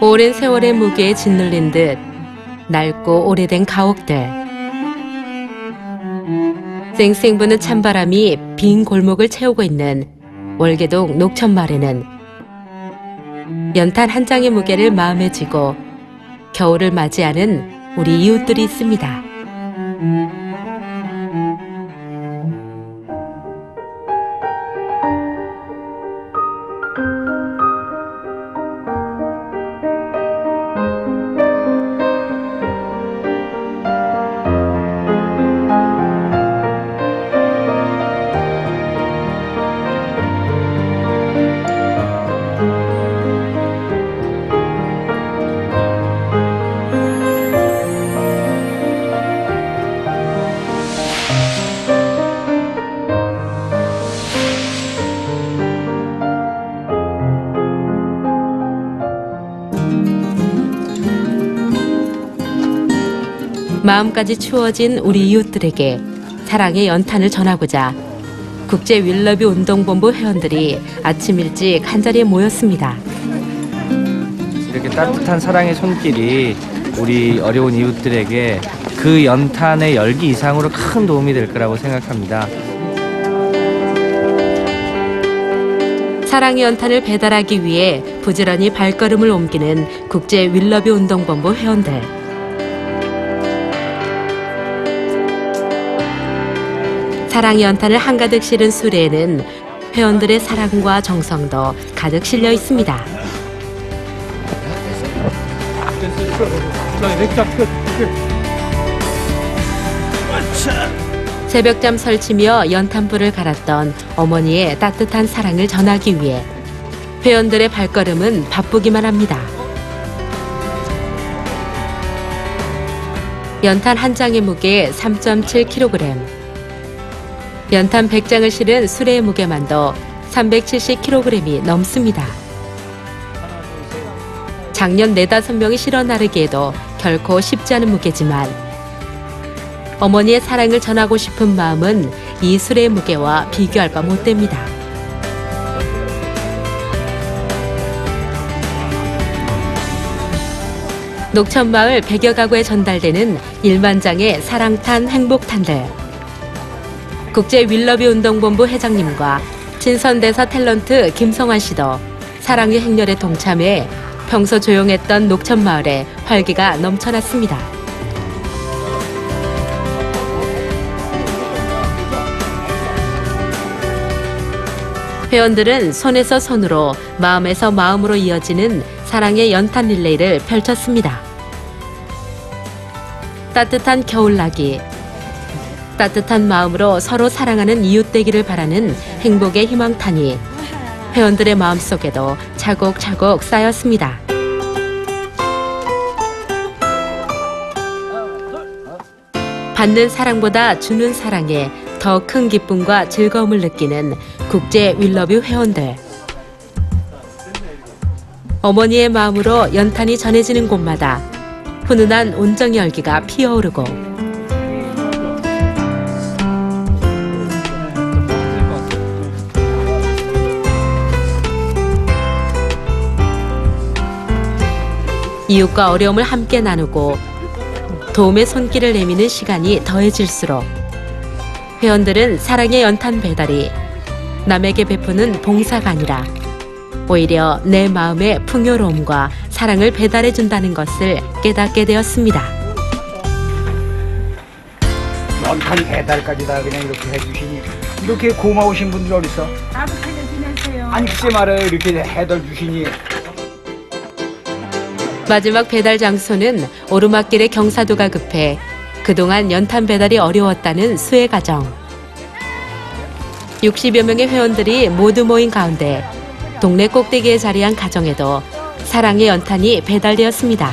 오랜 세월의 무게에 짓눌린 듯 낡고 오래된 가옥들. 쌩쌩 부는 찬바람이 빈 골목을 채우고 있는 월계동 녹천마을에는 연탄 한 장의 무게를 마음에 쥐고 겨울을 맞이하는 우리 이웃들이 있습니다. 마음까지 추워진 우리 이웃들에게 사랑의 연탄을 전하고자 국제 윌러비 운동본부 회원들이 아침 일찍 한 자리에 모였습니다. 이렇게 따뜻한 사랑의 손길이 우리 어려운 이웃들에게 그 연탄의 열기 이상으로 큰 도움이 될 거라고 생각합니다. 사랑의 연탄을 배달하기 위해 부지런히 발걸음을 옮기는 국제 윌러비 운동본부 회원들. 사랑의 연탄을 한가득 실은 수레에는 회원들의 사랑과 정성도 가득 실려 있습니다. 새벽잠 설치며 연탄불을 갈았던 어머니의 따뜻한 사랑을 전하기 위해 회원들의 발걸음은 바쁘기만 합니다. 연탄 한 장의 무게 3.7kg. 연탄 100장을 실은 수레의 무게만도 370kg이 넘습니다. 작년 네다섯 명이 실어 나르기에도 결코 쉽지 않은 무게지만 어머니의 사랑을 전하고 싶은 마음은 이 술의 무게와 비교할 바 못됩니다. 녹천마을 100여 가구에 전달되는 1만 장의 사랑탄 행복탄들. 국제 윌러비 운동본부 회장님과 친선대사 탤런트 김성환 씨도 사랑의 행렬에 동참해 평소 조용했던 녹천마을에 활기가 넘쳐났습니다. 회원들은 손에서 손으로 마음에서 마음으로 이어지는 사랑의 연탄 릴레이를 펼쳤습니다. 따뜻한 겨울나기, 따뜻한 마음으로 서로 사랑하는 이웃 되기를 바라는 행복의 희망탄이 회원들의 마음속에도 차곡차곡 쌓였습니다. 받는 사랑보다 주는 사랑에 더 큰 기쁨과 즐거움을 느끼는 국제 윌러비 회원들. 어머니의 마음으로 연탄이 전해지는 곳마다 훈훈한 온정 열기가 피어오르고 이웃과 어려움을 함께 나누고 도움의 손길을 내미는 시간이 더해질수록 회원들은 사랑의 연탄 배달이 남에게 베푸는 봉사가 아니라 오히려 내 마음의 풍요로움과 사랑을 배달해 준다는 것을 깨닫게 되었습니다. 연탄 배달까지 다 그냥 이렇게 해주시니 이렇게 고마우신 분들 어딨어? 나도 잘 지내세요. 아니 글쎄 말이에요 이렇게 해달 주시니 마지막 배달 장소는 오르막길의 경사도가 급해 그동안 연탄 배달이 어려웠다는 수혜 가정. 60여 명의 회원들이 모두 모인 가운데 동네 꼭대기에 자리한 가정에도 사랑의 연탄이 배달되었습니다.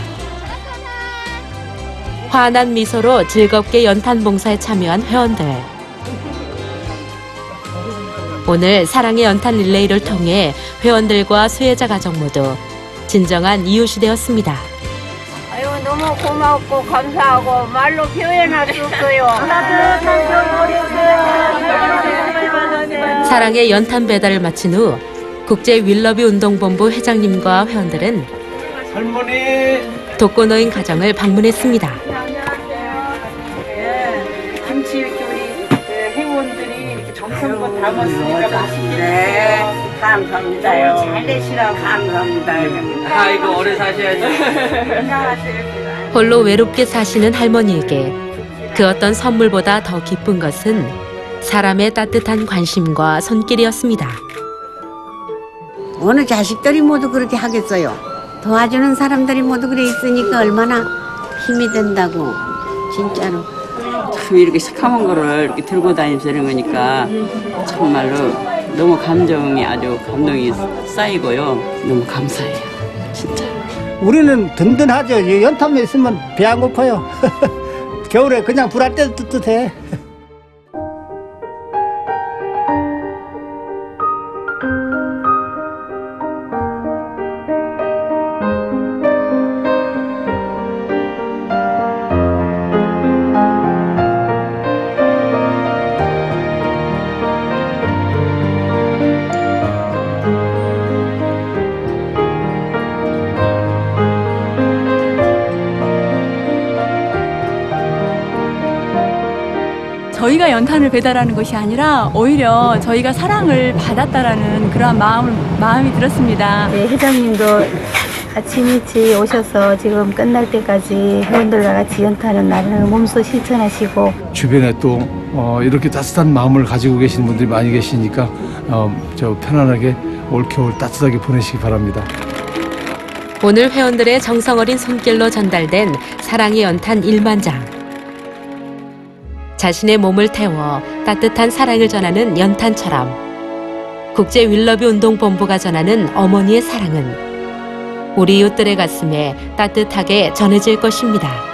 환한 미소로 즐겁게 연탄 봉사에 참여한 회원들. 오늘 사랑의 연탄 릴레이를 통해 회원들과 수혜자 가정 모두 진정한 이웃이 되었습니다. 아유 너무 고맙고 감사하고 말로 표현할 수 없어요. 사랑의 연탄 배달을 마친 후 국제 윌러비 운동본부 회장님과 회원들은 할머니. 독거노인 가정을 방문했습니다. 김치 이렇게 우리 그 회원들이 이렇게 정성껏 담았으니까 맛있게 네, 감사합니다요. 잘 내시라고 감사합니다. 아이고 오래 사셔야지. 홀로 외롭게 사시는 할머니에게 그 어떤 선물보다 더 기쁜 것은 사람의 따뜻한 관심과 손길이었습니다. 어느 자식들이 모두 그렇게 하겠어요. 도와주는 사람들이 모두 그래 있으니까 얼마나 힘이 된다고 진짜로. 참 이렇게 시커먼 거를 이렇게 들고 다니면서 이런 거니까 정말로 너무 감정이 아주 감동이 쌓이고요. 너무 감사해요. 진짜. 우리는 든든하죠. 연탄만 있으면 배 안 고파요. 겨울에 그냥 불 할 때도 뜨뜻해. 저희가 연탄을 배달하는 것이 아니라 오히려 저희가 사랑을 받았다라는 그러한 마음, 마음이 들었습니다. 네, 회장님도 아침 일찍 오셔서 지금 끝날 때까지 회원들과 같이 연타는 날을 몸소 실천하시고 주변에 또 어, 이렇게 따뜻한 마음을 가지고 계신 분들이 많이 계시니까 어, 저 편안하게 올 겨울 따뜻하게 보내시기 바랍니다. 오늘 회원들의 정성 어린 손길로 전달된 사랑의 연탄 1만 장. 자신의 몸을 태워 따뜻한 사랑을 전하는 연탄처럼 국제 윌러비 운동 본부가 전하는 어머니의 사랑은 우리 이웃들의 가슴에 따뜻하게 전해질 것입니다.